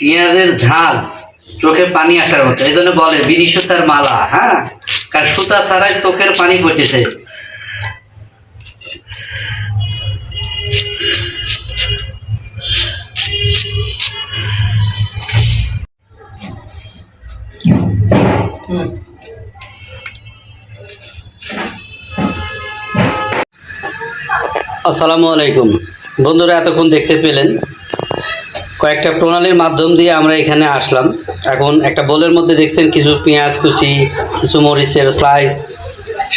পেঁয়াজের ঝাঁজ, চোখে পানি আসার মতো। এই জন্য বলে বিড়ি মালা হ্যাঁ? কারণ সুতা ছাড়াই চোখের পানি পড়তেছে আসসালামু আলাইকুম। বন্ধুরা, এতক্ষণ দেখতে পেলেন, কয়েকটা প্রণালীর মাধ্যম দিয়ে আমরা এখানে আসলাম। এখন একটা বোলের মধ্যে দেখছেন কিছু পেঁয়াজ কুচি, কিছু মরিচের স্লাইস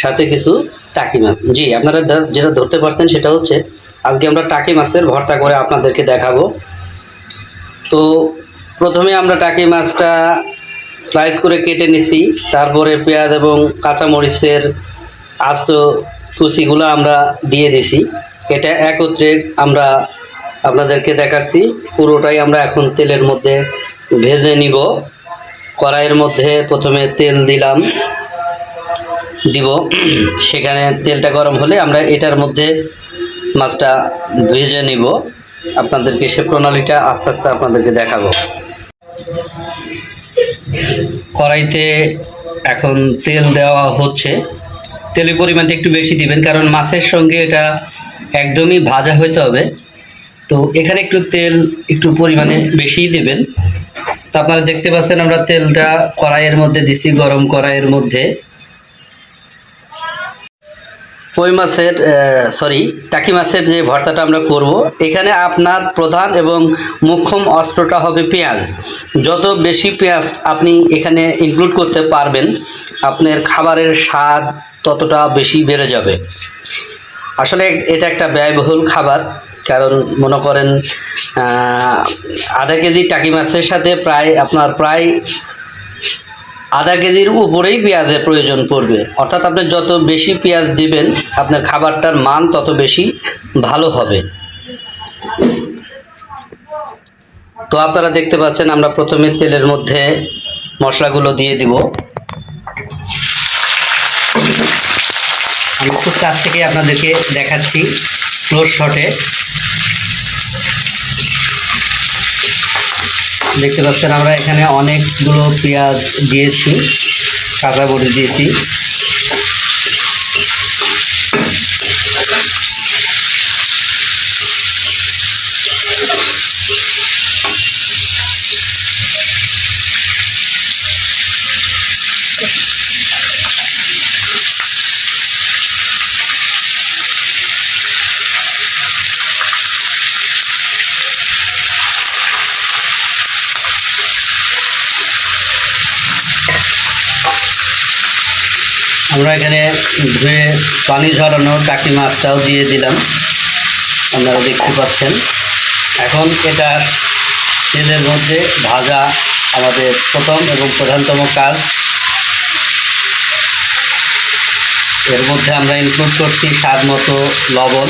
সাথে কিছু টাকি মাছ। জি, আপনারা যেটা ধরতে পারছেন সেটা হচ্ছে, আজকে আমরা টাকি মাছের ভর্তা করে আপনাদেরকে দেখাবো। তো প্রথমে আমরা টাকি মাছটা স্লাইস করে কেটে নিছি, তারপরে পেঁয়াজ এবং কাঁচা মরিচের আস্ত কুচিগুলো আমরা দিয়ে দিছি। এটা একত্রে আমরা আপনাদেরকে দেখাচ্ছি, পুরোটাই আমরা এখন তেলের মধ্যে ভেজে নিব। কড়াইয়ের মধ্যে প্রথমে তেল দিলাম, দিব। সেখানে তেলটা গরম হলে আমরা এটার মধ্যে মাছটা ভেজে নিব। আপনাদেরকে সে প্রণালীটা আস্তে আস্তে আপনাদেরকে দেখাবো। কড়াইতে এখন তেল দেওয়া হচ্ছে। তেলের পরিমাণটা একটু বেশি দিবেন, কারণ মাছের সঙ্গে এটা একদমই ভাজা হইতে হবে। তো এখানে একটু তেল একটু পরিমাণে বেশিই দেবেন। তো আপনারা দেখতে পাচ্ছেন আমরা তেলটা কড়াইয়ের মধ্যে দিছি, গরম কড়াইয়ের মধ্যে। কই মাছের সরি টাকি মাছের যে ভর্তাটা আমরা করব, এখানে আপনার প্রধান এবং মুখ্যম অস্ত্রটা হবে পেঁয়াজ। যত বেশি পেঁয়াজ আপনি এখানে ইনক্লুড করতে পারবেন, আপনার খাবারের স্বাদ ততটা বেশি বেড়ে যাবে। আসলে এটা একটা ব্যয়বহুল খাবার, কারণ মনে করেন আধা কেজি টাকি মাছের সাথে প্রায় আপনার প্রায় আধা কেজির উপরেই পেঁয়াজের প্রয়োজন পড়বে। অর্থাৎ আপনি যত বেশি পেঁয়াজ দিবেন, আপনার খাবারটার মান তত বেশি ভালো হবে। তো আপনারা দেখতে পাচ্ছেন, আমরা প্রথমে তেলের মধ্যে মশলাগুলো দিয়ে দিব। আমি খুব কাছ থেকে আপনাদেরকে দেখাচ্ছি ক্লোজ শটে দেখতে পাচ্ছেন আমরা এখানে অনেকগুলো পেঁয়াজ দিয়েছি, কাঁচা বড়ি দিয়েছি। আমরা এখানে ধুয়ে পানি ঝরানো টাকি মাছটাও দিয়ে দিলাম। আপনারা দেখতে পাচ্ছেন। এখন এটা তেলের মধ্যে ভাজা আমাদের প্রথম এবং প্রধানতম কাজ। এর মধ্যে আমরা ইনক্লুড করছি স্বাদ মতো লবণ।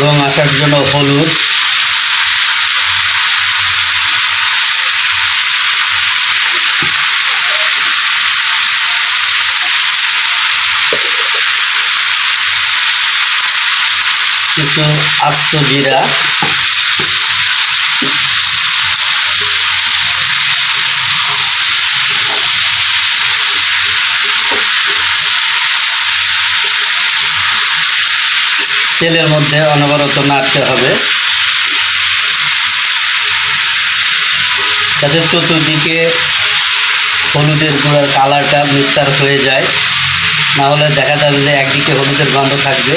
রং আসার জন্য হলুদ। কিছু আস্ত জিরা। তেলের মধ্যে অনবরত নাড়তে হবে। যাতে চতুর্দিকে হলুদের গুঁড়ার কালারটা মিক্সার হয়ে যায়। না হলে দেখা যাবে যে একদিকে হলুদের গন্ধ থাকবে,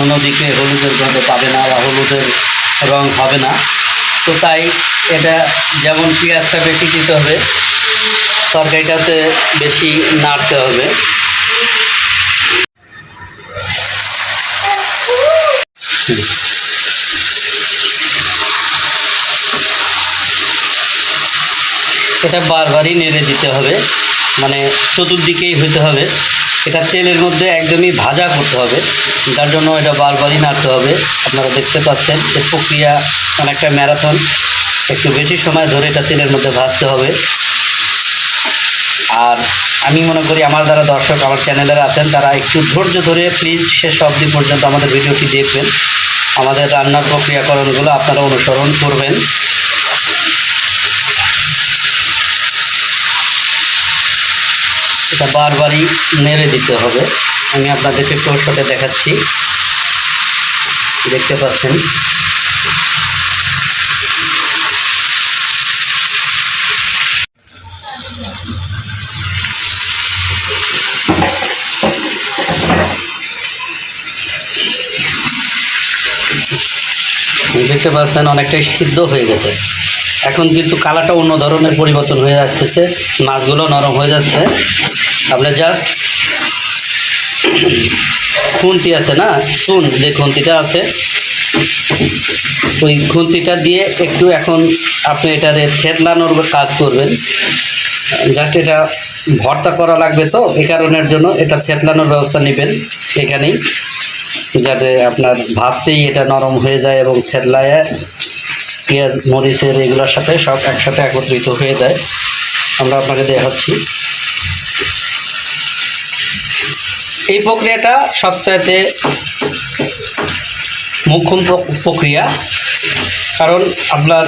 অন্যদিকে হলুদের গন্ধ পাবে না বা হলুদের রং হবে না। তো তাই এটা যেমন পেঁয়াজটা বেশি দিতে হবে, তরকারিটাতে বেশি নাড়তে হবে। এটা বারবারই নেড়ে দিতে হবে। মানে চতুর্দিকেই হইতে হবে। এটা তেলের মধ্যে একদমই ভাজা করতে হবে। যার জন্য এটা বারবারই নাড়তে হবে। আপনারা দেখতে পাচ্ছেন এই প্রক্রিয়া অনেকটা ম্যারাথন। একটু বেশি সময় ধরে এটা তেলের মধ্যে ভাজতে হবে। আর আমি মনে করি আমার যারা দর্শক, আমার চ্যানেলের আছেন, তারা একটু ধৈর্য ধরে প্লিজ শেষ অবধি পর্যন্ত আমাদের ভিডিওটি দেখবেন। আমাদের রান্নার প্রক্রিয়াকরণগুলো আপনারা অনুসরণ করবেন। এটা বারবারই নেড়ে দিতে হবে। আমি আপনাদেরকে কৌশলে দেখাচ্ছি। দেখতে পাচ্ছেন? দেখতে পাচ্ছেন অনেকটাই সিদ্ধ হয়ে গেছে। এখন কিন্তু কালারটা অন্য ধরনের পরিবর্তন হয়ে যাচ্ছে মাছগুলো নরম হয়ে যাচ্ছে। আপনি জাস্ট খুন্তি আছে না? চুন যে খুন্তিটা আছে, ওই খুন্তিটা দিয়ে একটু এখন আপনি এটাতে থেতলানোর কাজ করবেন। জাস্ট এটা ভর্তা করা লাগবে তো, এ কারণের জন্য এটা থেতলানোর ব্যবস্থা নেবেন এখানেই। যাতে আপনার ভাজতেই এটা নরম হয়ে যায় এবং থেতলায় পেঁয়াজ মরিচের এগুলোর সাথে সব একসাথে একত্রিত হয়ে যায়। আমরা আপনাকে দেখাচ্ছি। এই প্রক্রিয়াটা সবচাইতে মুখ্যম প্র- প্রক্রিয়া। কারণ আপনার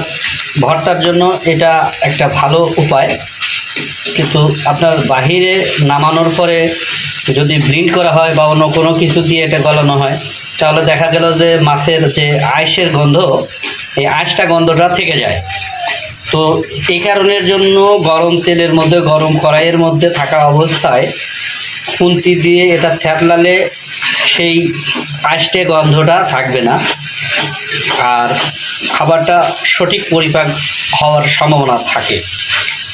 ভর্তার জন্য এটা একটা ভালো উপায়। কিন্তু আপনার বাহিরে নামানোর পরে যদি ব্লিন্ড করা হয় বা অন্য কোনো কিছু দিয়ে এটা গলানো হয়, তাহলে দেখা গেল যে মাছের যে আইসের গন্ধ, এই আইসটা গন্ধটা থেকে যায়। তো এই কারণের জন্য গরম তেলের মধ্যে, গরম কড়াইয়ের মধ্যে থাকা অবস্থায় খুন্তি দিয়ে এটা থ্যাপলালে সেই আইসটে গন্ধটা থাকবে না। আর খাবারটা সঠিক পরিপাক হওয়ার সম্ভাবনা থাকে।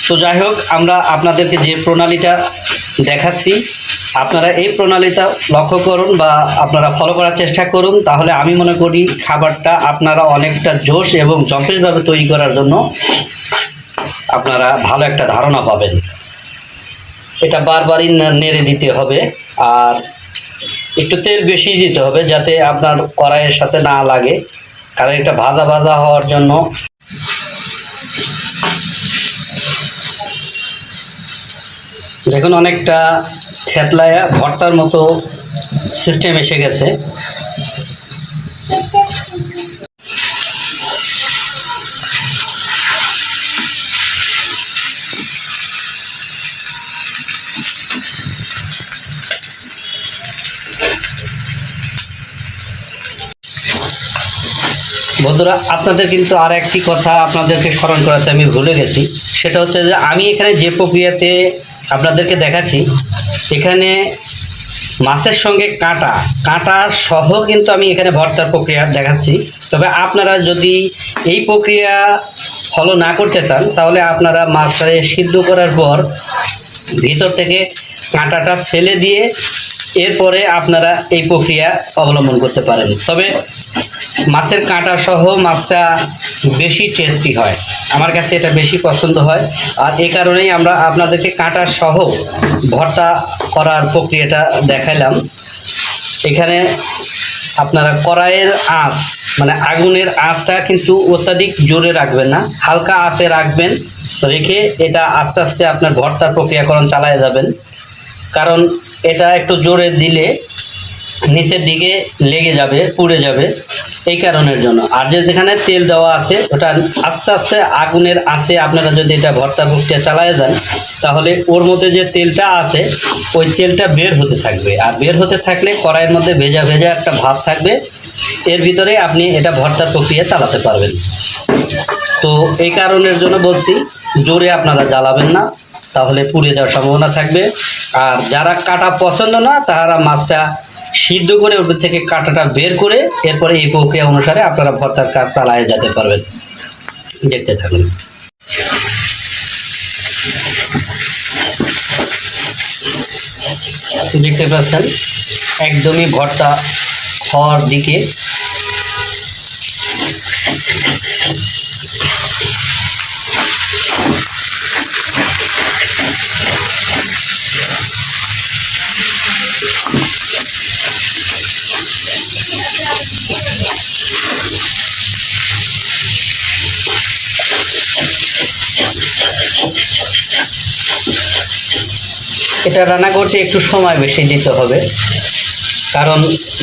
তো যাই হোক, আমরা আপনাদেরকে যে প্রণালীটা দেখাচ্ছি আপনারা এই প্রণালীটা লক্ষ্য করুন বা আপনারা ফলো করার চেষ্টা করুন, তাহলে আমি মনে করি খাবারটা আপনারা অনেকটা জোশ এবং যথেষ্টভাবে তৈরি করার জন্য আপনারা ভালো একটা ধারণা পাবেন। এটা বারবারই নেড়ে দিতে হবে আর একটু তেল বেশি দিতে হবে যাতে আপনার কড়াইয়ের সাথে না লাগে, কারণ এটা ভাজা ভাজা হওয়ার জন্য। দেখুন অনেকটা থেতলায়া ভর্তার মতো সিস্টেম এসে গেছে। বন্ধুরা, আপনাদের কিন্তু আর একটি কথা আপনাদেরকে স্মরণ করাতে আমি ভুলে গেছি। সেটা হচ্ছে যে আমি এখানে যে প্রক্রিয়াতে আপনাদেরকে দেখাচ্ছি এখানে মাছের সঙ্গে কাঁটা কাঁটা সহ কিন্তু আমি এখানে ভর্তার প্রক্রিয়া দেখাচ্ছি। তবে আপনারা যদি এই প্রক্রিয়া ফলো না করতে চান, তাহলে আপনারা মাছটাকে সিদ্ধ করার পর ভিতর থেকে কাঁটাটা ফেলে দিয়ে এরপরে আপনারা এই প্রক্রিয়া অবলম্বন করতে পারেন। তবে মাছের কাঁটা সহ মাছটা বেশি টেস্টি হয়। আমার কাছে এটা বেশি পছন্দ হয়। আর এই কারণেই আমরা আপনাদেরকে কাঁটা সহ ভর্তা করার প্রক্রিয়াটা দেখাইলাম। এখানে আপনারা কড়াইয়ের আঁচ মানে আগুনের আঁচটা কিন্তু অত্যাধিক জোরে রাখবেন না, হালকা আঁচে রাখবেন, রেখে এটা আস্তে আস্তে আপনার ভর্তার প্রক্রিয়াকরণ চালায় যাবেন। কারণ এটা একটু জোরে দিলে নিচের দিকে লেগে যাবে, পুড়ে যাবে। এই কারণের জন্য। আর যে যেখানে তেল দেওয়া আছে, ওটা আস্তে আস্তে আগুনের আঁচে আপনারা যদি এটা ভর্তা প্রক্রিয়া চালায় যান, তাহলে ওর মধ্যে যে তেলটা আছে, ওই তেলটা বের হতে থাকবে। আর বের হতে থাকলে কড়াইয়ের মধ্যে ভেজা ভেজা একটা ভাব থাকবে। এর ভিতরে আপনি এটা ভর্তা প্রক্রিয়া চালাতে পারবেন। তো এই কারণের জন্য বলছি, জোরে আপনারা জ্বালাবেন না, তাহলে পুড়ে যাওয়ার সম্ভাবনা থাকবে। আর যারা কাটা পছন্দ না তারা মাছটা সিদ্ধ করে ওপর থেকে কাঁটাটা বের করে এরপরে এই প্রক্রিয়া অনুসারে আপনারা ভর্তার কাজ চালায় যেতে পারবেন। দেখতে থাকুন। দেখতে পাচ্ছেন, একদমই ভর্তা হওয়ার দিকে এটা রান্না করতে একটু সময় বেশি দিতে হবে। কারণ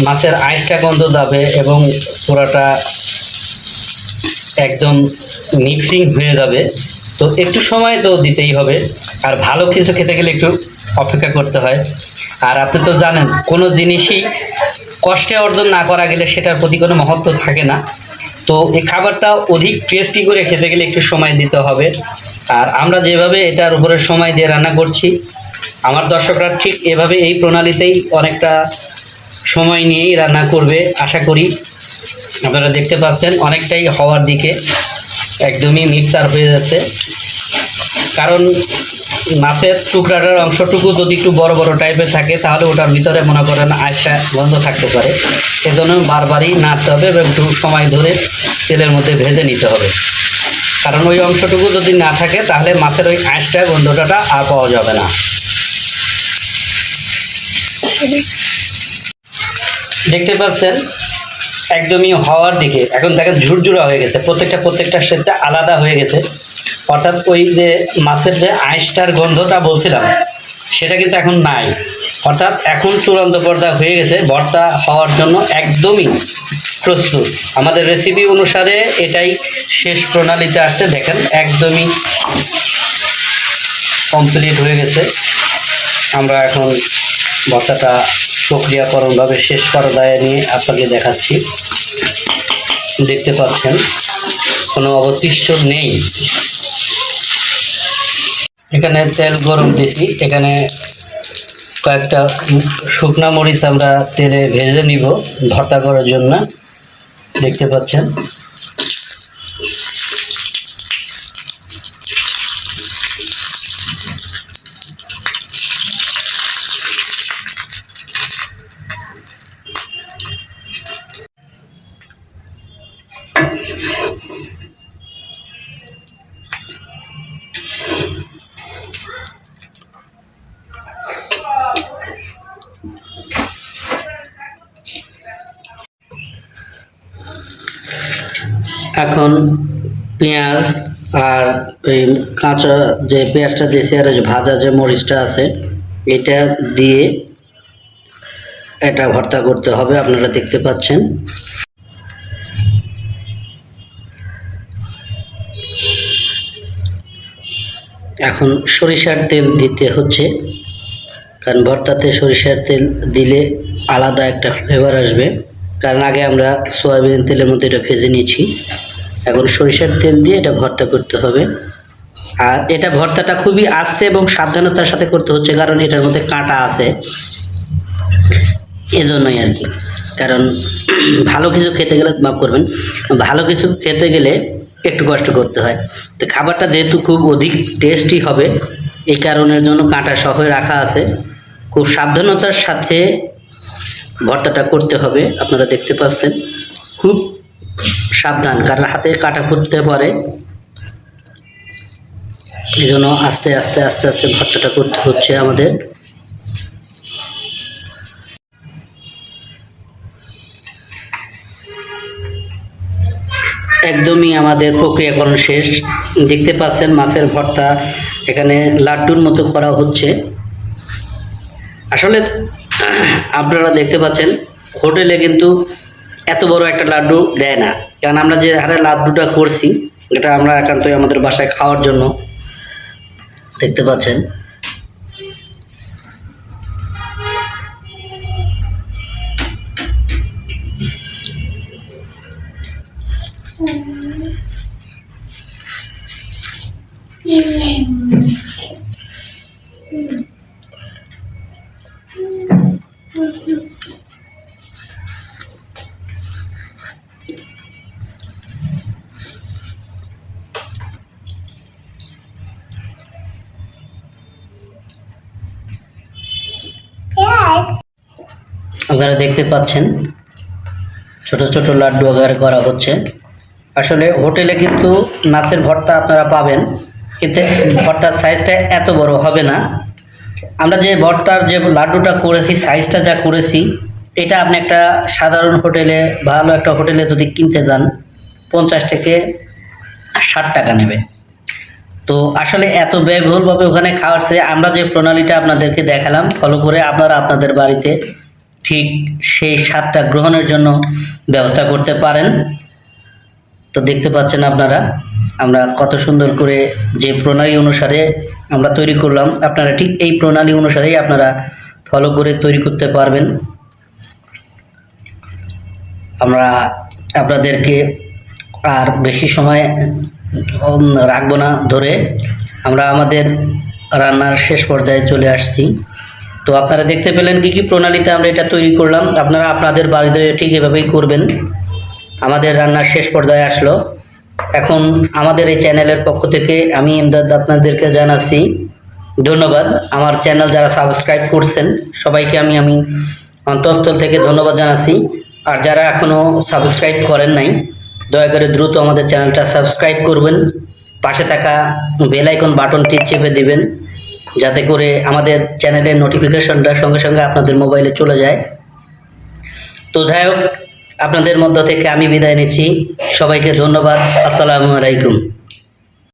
মাছের আঁশটা গন্ধ যাবে এবং পুরাটা একদম মিক্সিং হয়ে যাবে। তো একটু সময় তো দিতেই হবে। আর ভালো কিছু খেতে গেলে একটু অপেক্ষা করতে হয়। আর আপনি তো জানেন, কোনো জিনিসই কষ্টে অর্জন না করা গেলে সেটার প্রতি কোনো মহত্ব থাকে না। তো এই খাবারটা অধিক টেস্টি করে খেতে গেলে একটু সময় দিতে হবে। আর আমরা যেভাবে এটার উপরে সময় দিয়ে রান্না করছি আমার দর্শকরা ঠিক এভাবে এই প্রণালীতেই অনেকটা সময় নিয়েই রান্না করবে, আশা করি। আপনারা দেখতে পাচ্ছেন, অনেকটাই হওয়ার দিকে একদমই মিক্সার হয়ে যাচ্ছে। কারণ মাছের টুকরাটার অংশটুকু যদি একটু বড় বড় টাইপের থাকে, তাহলে ওটার ভিতরে মনে করেন আয়সা বন্ধ থাকতে পারে। সেজন্য বারবারই নাড়তে হবে এবং একটু সময় ধরে তেলের মধ্যে ভেজে নিতে হবে। কারণ ওই অংশটুকু যদি না থাকে, তাহলে মাছের ওই আঁশটা গন্ধটা আর পাওয়া যাবে না। দেখতে পাচ্ছেন, একদমই হওয়ার দিকে। এখন দেখেন ঝুরঝুরা হয়ে গেছে। প্রত্যেকটা প্রত্যেকটা সেটটা আলাদা হয়ে গেছে। অর্থাৎ ওই যে মাছের যে আইসটার গন্ধটা বলছিলাম, সেটা কিন্তু এখন নাই। অর্থাৎ এখন চূড়ান্ত পর্দা হয়ে গেছে। ভর্তা হওয়ার জন্য একদমই প্রস্তুত। আমাদের রেসিপি অনুসারে এটাই শেষ প্রণালীতে আসছে। দেখেন, একদমই কমপ্লিট হয়ে গেছে। আমরা এখন ভর্তাটা প্রক্রিয়াকরণভাবে শেষ পর্যায়ে নিয়ে আপনাকে দেখাচ্ছি। দেখতে পাচ্ছেন, কোনো অবশিষ্ট নেই। এখানে তেল গরম দিছি। এখানে কয়েকটা শুকনা মরিচ আমরা তেলে ভেজে নিব ভর্তা করার জন্য। দেখতে পাচ্ছেন। এখন পেঁয়াজ আর এই কাঁচা যে পেঁয়াজটা দিয়েছি আর ভাজা যে মরিচটা আছে, এটা দিয়ে এটা ভর্তা করতে হবে, আপনারা দেখতে পাচ্ছেন। এখন সরিষার তেল দিতে হচ্ছে, কারণ ভর্তাতে সরিষার তেল দিলে আলাদা একটা ফ্লেভার আসবে। কারণ আগে আমরা সয়াবিন তেলের মধ্যে এটা ভেজে নিয়েছি। এখন সরিষার তেল দিয়ে এটা ভর্তা করতে হবে। আর এটা ভর্তাটা খুবই আস্তে এবং সাবধানতার সাথে করতে হচ্ছে, কারণ এটার মধ্যে কাঁটা আছে। এজন্যই আর কি। কারণ ভালো কিছু খেতে গেলে, মাফ করবেন, ভালো কিছু খেতে গেলে একটু কষ্ট করতে হয়। তো খাবারটা যেহেতু খুব অধিক টেস্টি হবে, এই কারণের জন্য কাঁটা সহ রাখা আছে। খুব সাবধানতার সাথে ভর্তাটা করতে হবে, আপনারা দেখতে পাচ্ছেন। খুব সাবধান, কারণ হাতে কাটা ফুটতে পারে। এই জন্য আস্তে আস্তে আস্তে আস্তে ভর্তাটা করতে হচ্ছে আমাদের। একদমই আমাদের প্রক্রিয়াকরণ শেষ। দেখতে পাচ্ছেন মাছের ভর্তা এখানে লাড্ডুর মতো করা হচ্ছে। আসলে, আপনারা দেখতে পাচ্ছেন, হোটেলে কিন্তু এত বড় একটা লাড্ডু দেয় না। কারণ আমরা যে হারে লাড্ডুটা করছি, এটা আমরা একান্তই আমাদের বাসায় খাওয়ার জন্য দেখতে পাচ্ছেন। আপনারা দেখতে পাচ্ছেন। ছোট ছোট লাড্ডু আকারে করা হচ্ছে। আসলে হোটেলে কিন্তু মাছের ভর্তা আপনারা পাবেন। কিন্তু ভর্তার সাইজটা এত বড় হবে না। আমরা যে ভর্তার যে লাড্ডুটা করেছি সাইজটা যা করেছি, এটা আপনি একটা সাধারণ হোটেলে, ভালো একটা হোটেলে যদি কিনতে যান, পঞ্চাশ থেকে ষাট টাকা নেবে। তো আসলে এত ব্যয়বহুলভাবে ওখানে খাওয়ার চেয়ে আমরা যে প্রণালীটা আপনাদেরকে দেখালাম ফলো করে আপনারা আপনাদের বাড়িতে ঠিক সেই স্বাদটা গ্রহণের জন্য ব্যবস্থা করতে পারেন। তো দেখতে পাচ্ছেন আপনারা, আমরা কত সুন্দর করে যে প্রণালী অনুসারে আমরা তৈরি করলাম, আপনারা ঠিক এই প্রণালী অনুসারেই আপনারা ফলো করে তৈরি করতে পারবেন। আমরা আপনাদেরকে আর বেশি সময় রাখব না ধরে, আমরা আমাদের রান্নার শেষ পর্যায়ে চলে আসছি। তো আপনারা দেখতে পেলেন কি কি প্রণালীতে আমরা এটা তৈরি করলাম। আপনারা আপনাদের বাড়িতে ঠিক এভাবেই করবেন। আমাদের রান্নার শেষ পর্যায়ে আসলো। এখন আমাদের এই চ্যানেলের পক্ষ থেকে আমি ইমদাদ আপনাদেরকে জানাচ্ছি, ধন্যবাদ। আমার চ্যানেল যারা সাবস্ক্রাইব করছেন, সবাইকে আমি আমি অন্তঃস্থল থেকে ধন্যবাদ জানাচ্ছি। আর যারা এখনও সাবস্ক্রাইব করেন নাই, দয়া করে দ্রুত আমাদের চ্যানেলটা সাবস্ক্রাইব করবেন। পাশে থাকা বেল আইকন বাটনটি চেপে দিবেন। যাতে করে আমাদের চ্যানেলের নোটিফিকেশনটা সঙ্গে সঙ্গে আপনাদের মোবাইলে চলে যায়। তো যাই হোক, আপনাদের মধ্য থেকে আমি বিদায় নিচ্ছি। সবাইকে ধন্যবাদ। আসসালামু আলাইকুম।